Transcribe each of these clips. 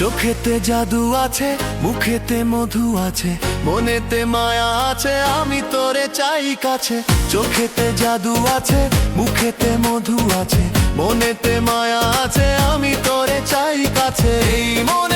চোখেতে জাদু আছে, মুখেতে মধু আছে, মনেতে মায়া আছে, আমি তোরে চাই কাছে। চোখেতে জাদু আছে, মুখেতে মধু আছে, মনেতে মায়া আছে, আমি তোরে চাই কাছে। এই মনে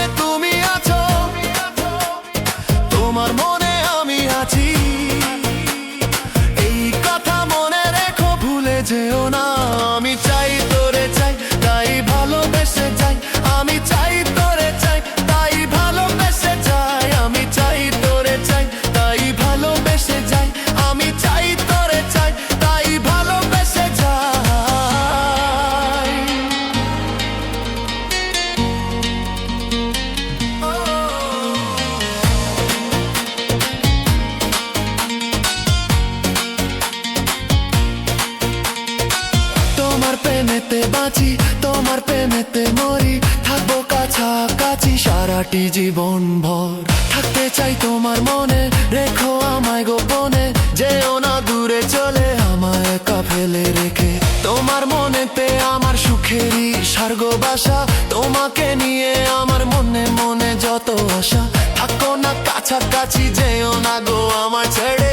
বাঁচি তোমার প্রেমেতে মরি, থাকব কাছাকাছি সারাটি জীবন ভর থাকতে চাই তোমার মনে, রেখো আমায় গোপনে, যেও না দূরে চলে, আমায় একা ফেলে রেখে। তোমার মনেতে আমার সুখেরই স্বর্গ বাসা, তোমাকে নিয়ে আমার মনে মনে যত আশা। থাকো না কাছাকাছি, যেও না গো আমার ছেড়ে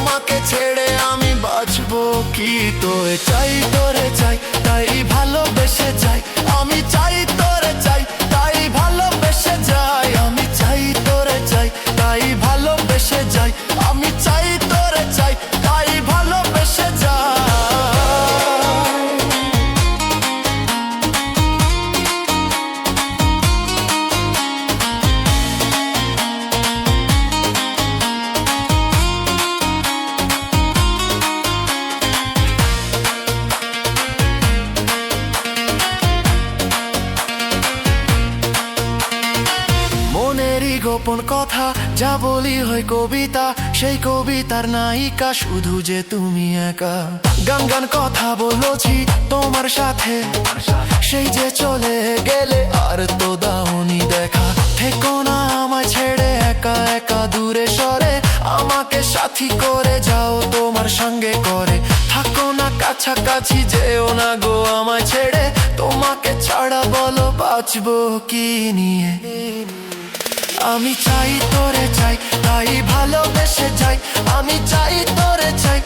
তোমাকে ছেড়ে আমি বাঁচবো কি তোরে চাই তোরে চাই, তাই ভালোবেসে চাই আমি চাই, তোরে চাই গোপন কথা, যা বলি হয় কবিতা, সেই কবিতার নায়িকা শুধু যে তুমি একা। গান গান কথা বলেছি তোমার সাথে, সেই যে চলে গেলে আর তো দাওনি দেখা। থেকো না আমায় ছেড়ে, একা একা দূরে সরে, আমাকে সাথী করে যাও তোমার সঙ্গে করে। থাকো না কাছাকাছি, যেও না গো আমায় ছেড়ে, তোমাকে ছাড়া বলো বাঁচবো কি নিয়ে? আমি চাই তোরে চাই তাই ভালোবেসে চাই আমি চাই তোরে চাই